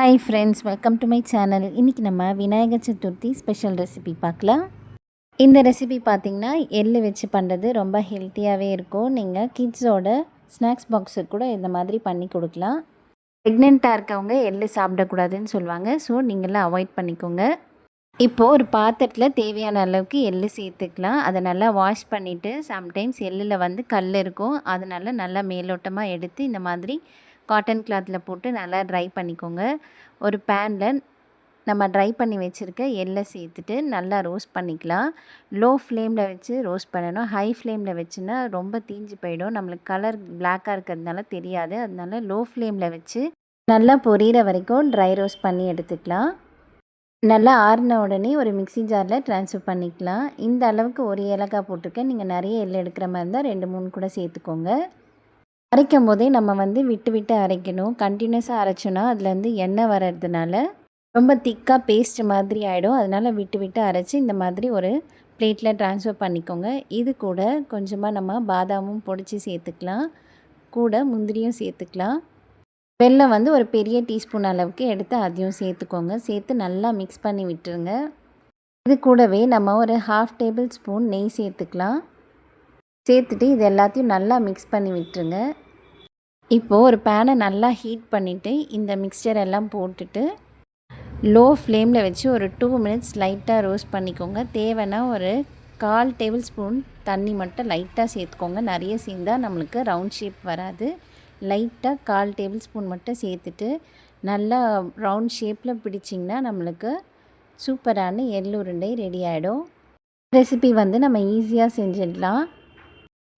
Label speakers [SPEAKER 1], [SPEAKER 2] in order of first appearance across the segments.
[SPEAKER 1] Hi friends welcome to my channel இன்றைக்கி நம்ம Vinayagar Chaturthi special recipe பார்க்கலாம். இந்த ரெசிபி பார்த்திங்கன்னா எள்ளு வச்சு பண்ணுறது ரொம்ப ஹெல்த்தியாகவே இருக்கும். நீங்கள் கிட்ஸோட ஸ்நாக்ஸ் பாக்ஸுக்கு கூட இந்த மாதிரி பண்ணி கொடுக்கலாம். ப்ரெக்னெண்ட்டாக இருக்கவங்க எள்ளு சாப்பிடக்கூடாதுன்னு சொல்லுவாங்க. ஸோ நீங்களாம் அவாய்ட் பண்ணிக்கோங்க. இப்போது ஒரு பாத்திரத்தில் தேவையான அளவுக்கு எள்ளு சேர்த்துக்கலாம். அதை நல்லா வாஷ் பண்ணிவிட்டு சம்டைம்ஸ் எள்ளில் வந்து கல் இருக்கும். அதனால் நல்லா மேலோட்டமாக எடுத்து இந்த மாதிரி காட்டன் கிளாத்தில் போட்டு நல்லா ட்ரை பண்ணிக்கோங்க. ஒரு பேனில் நம்ம ட்ரை பண்ணி வச்சுருக்க எள்ளை சேர்த்துட்டு நல்லா ரோஸ்ட் பண்ணிக்கலாம். லோ ஃப்ளேமில் வச்சு ரோஸ்ட் பண்ணணும். ஹை ஃப்ளேமில் வச்சுன்னா ரொம்ப தீஞ்சு போயிடும். நம்மளுக்கு கலர் பிளாக்காக இருக்கிறதுனால தெரியாது. அதனால லோ ஃப்ளேமில் வச்சு நல்லா பொரியிற வரைக்கும் ட்ரை ரோஸ்ட் பண்ணி எடுத்துக்கலாம். நல்லா ஆறின உடனே ஒரு மிக்சி ஜாரில் ட்ரான்ஸ்ஃபர் பண்ணிக்கலாம். இந்த அளவுக்கு ஒரு ஏலக்காய் போட்டிருக்கேன். நீங்கள் நிறைய எள்ளு எடுக்கிற மாதிரி இருந்தால் ரெண்டு மூணு கூட சேர்த்துக்கோங்க. அரைக்கும் போதே நம்ம வந்து விட்டு விட்டு அரைக்கணும். கண்டினியூஸாக அரைச்சோன்னா அதுலேருந்து எண்ணெய் வர்றதுனால ரொம்ப திக்காக பேஸ்ட் மாதிரி ஆகிடும் அதனால் விட்டு விட்டு அரைச்சி இந்த மாதிரி ஒரு பிளேட்டில் ட்ரான்ஸ்ஃபர் பண்ணிக்கோங்க. இது கூட கொஞ்சமாக நம்ம பாதாமும் பொடிச்சு சேர்த்துக்கலாம். கூட முந்திரியும் சேர்த்துக்கலாம். வெள்ளம் வந்து ஒரு பெரிய டீஸ்பூன் அளவுக்கு எடுத்து அதையும் சேர்த்துக்கோங்க. சேர்த்து நல்லா மிக்ஸ் பண்ணி விட்டுருங்க. இது கூடவே நம்ம ஒரு ஹாஃப் டேபிள் ஸ்பூன் நெய் சேர்த்துக்கலாம். சேர்த்துட்டு இது எல்லாத்தையும் நல்லா மிக்ஸ் பண்ணி விட்டுருங்க. இப்போது ஒரு பேனை நல்லா ஹீட் பண்ணிவிட்டு இந்த மிக்சர் எல்லாம் போட்டுட்டு லோ ஃப்ளேமில் வச்சு ஒரு டூ மினிட்ஸ் லைட்டாக ரோஸ்ட் பண்ணிக்கோங்க. தேவைன்னா ஒரு கால் டேபிள் ஸ்பூன் தண்ணி மட்டும் லைட்டாக சேர்த்துக்கோங்க. நிறைய சேர்ந்தால் நம்மளுக்கு ரவுண்ட் ஷேப் வராது. லைட்டாக கால் டேபிள் ஸ்பூன் மட்டும் சேர்த்துட்டு நல்லா ரவுண்ட் ஷேப்பில் பிடிச்சிங்கன்னா நம்மளுக்கு சூப்பரான எள்ளுருண்டை ரெடி ஆகிடும் ரெசிபி வந்து நம்ம ஈஸியாக செஞ்சிடலாம்.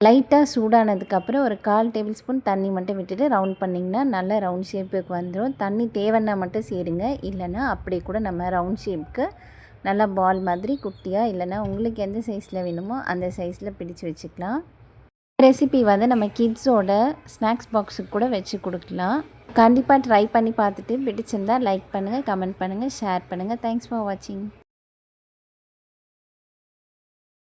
[SPEAKER 1] லைட்டாக சூடானதுக்கப்புறம் ஒரு கால் டேபிள் ஸ்பூன் தண்ணி மட்டும் விட்டுட்டு ரவுண்ட் பண்ணிங்கன்னா நல்ல ரவுண்ட் ஷேப்புக்கு வந்துடும் தண்ணி தேவைன்னா மட்டும் சேருங்க. இல்லைன்னா அப்படியே கூட நம்ம ரவுண்ட் ஷேப்புக்கு நல்லா பால் மாதிரி குட்டியாக இல்லைன்னா உங்களுக்கு எந்த சைஸில் வேணுமோ அந்த சைஸில் பிடிச்சு வச்சுக்கலாம். ரெசிபி வந்து நம்ம கிட்ஸோட ஸ்நாக்ஸ் பாக்ஸுக்கு கூட வச்சு கொடுக்கலாம். கண்டிப்பாக ட்ரை பண்ணி பார்த்துட்டு பிடிச்சிருந்தால் லைக் பண்ணுங்கள் கமெண்ட் பண்ணுங்கள் ஷேர் பண்ணுங்கள் தேங்க்ஸ் ஃபார் வாட்சிங்